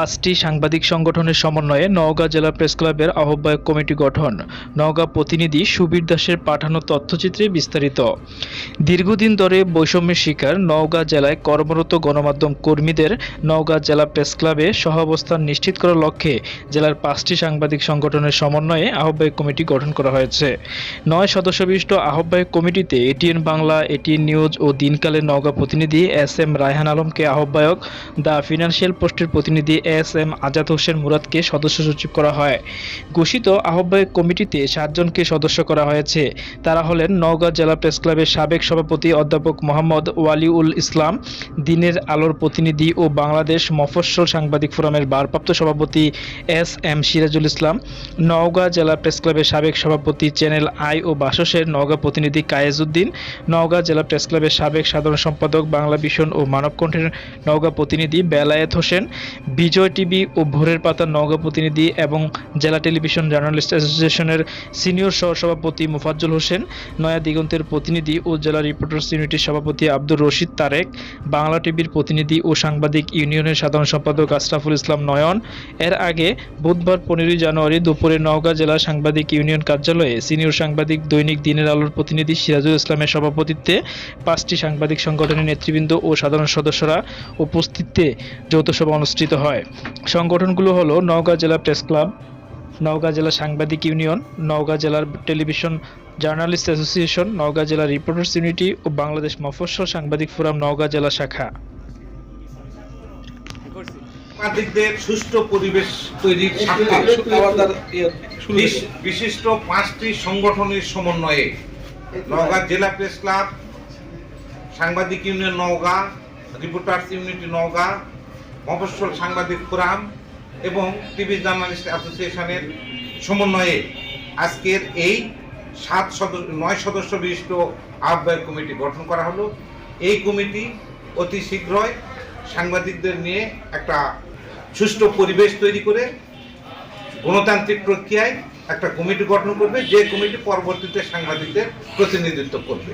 পাঁচটি সাংবাদিক সংগঠনের সমন্বয়ে নওগাঁ জেলা প্রেস ক্লাবের আহ্বায়ক কমিটি গঠন। নওগাঁ প্রতিনিধি সুবীর দাসের পাঠানো তথ্যচিত্রে বিস্তারিত। দীর্ঘদিন ধরে বৈষম্যের শিকার নওগাঁ জেলায় কর্মরত গণমাধ্যম কর্মীদের নওগাঁ জেলা প্রেস ক্লাবে সহাবস্থান নিশ্চিত করার লক্ষ্যে জেলার পাঁচটি সাংবাদিক সংগঠনের সমন্বয়ে আহ্বায়ক কমিটি গঠন করা হয়েছে। নয় সদস্য বিশিষ্ট আহ্বায়ক কমিটিতে এটিএন বাংলা, এটিএন নিউজ ও দিনকালের নওগাঁ প্রতিনিধি এস এম রায়হান আলমকে আহ্বায়ক, দ্য ফিনান্সিয়াল পোস্টের প্রতিনিধি এস এম আজাদ হোসেন মুরাদকে সদস্য সচিব করা হয়। ঘোষিত আহ্বায়ক কমিটিতে সাতজনকে সদস্য করা হয়েছে। তারা হলেন নওগাঁ জেলা প্রেস ক্লাবের সাবেক সভাপতি অধ্যাপক মোহাম্মদ ওয়ালিউল ইসলাম, দিনের আলোর প্রতিনিধি ও বাংলাদেশ মফস্বল সাংবাদিক ফোরামের ভারপ্রাপ্ত সভাপতি এস এম সিরাজুল ইসলাম, নওগাঁ জেলা প্রেস ক্লাবের সাবেক সভাপতি চ্যানেল আই ও বাসসের নওগাঁ প্রতিনিধি কায়েজউদ্দিন, নওগাঁ জেলা প্রেস ক্লাবের সাবেক সাধারণ সম্পাদক বাংলা ভিশন ও মানবকণ্ঠের নওগাঁ প্রতিনিধি বেলায়েত হোসেন বিজয় টিভি ও ভোরের পাতা নওগাঁ প্রতিনিধি এবং জেলা টেলিভিশন জার্নালিস্ট অ্যাসোসিয়েশনের সিনিয়র সহসভাপতি মুফাজ্জল হোসেন, নয়া দিগন্তের প্রতিনিধি ও জেলা রিপোর্টার্স ইউনিটির সভাপতি আব্দুর রশিদ তারেক, বাংলা টিভির প্রতিনিধি ও সাংবাদিক ইউনিয়নের সাধারণ সম্পাদক আশরাফুল ইসলাম নয়ন। এর আগে বুধবার পনেরোই জানুয়ারি দুপুরে নওগাঁ জেলা সাংবাদিক ইউনিয়ন কার্যালয়ে সিনিয়র সাংবাদিক দৈনিক দিনের আলোর প্রতিনিধি সিরাজুল ইসলামের সভাপতিত্বে পাঁচটি সাংবাদিক সংগঠনের নেতৃবৃন্দ ও সাধারণ সদস্যরা উপস্থিতিতে যৌথ সভা অনুষ্ঠিত হয়। সংগঠনগুলো হলো নওগাঁ জেলা প্রেস ক্লাব, নওগাঁ জেলা সাংবাদিক ইউনিয়ন, নওগাঁ জেলার টেলিভিশন জার্নালিস্ট অ্যাসোসিয়েশন, নওগাঁ জেলা রিপোর্টার্স ইউনিটি ও বাংলাদেশ মফস্বল সাংবাদিক ফোরাম নওগাঁ জেলা শাখা। সাংবাদিকদের সুষ্ঠু পরিবেশ তৈরির বিশিষ্ট পাঁচটি সংগঠনের সমন্বয়ে নওগাঁ জেলা প্রেস ক্লাব, সাংবাদিক union Naogaon, reporters unity Naogaon মফস্বল সাংবাদিক ফোরাম এবং টিভি জার্নালিস্ট অ্যাসোসিয়েশনের সমন্বয়ে আজকের এই সাত সদস্য, নয় সদস্য বিশিষ্ট আহ্বায়ক কমিটি গঠন করা হলো। এই কমিটি অতি শীঘ্রই সাংবাদিকদের নিয়ে একটা সুষ্ঠু পরিবেশ তৈরি করে গণতান্ত্রিক প্রক্রিয়ায় একটা কমিটি গঠন করবে। যে কমিটি পরবর্তীতে সাংবাদিকদের প্রতিনিধিত্ব করবে।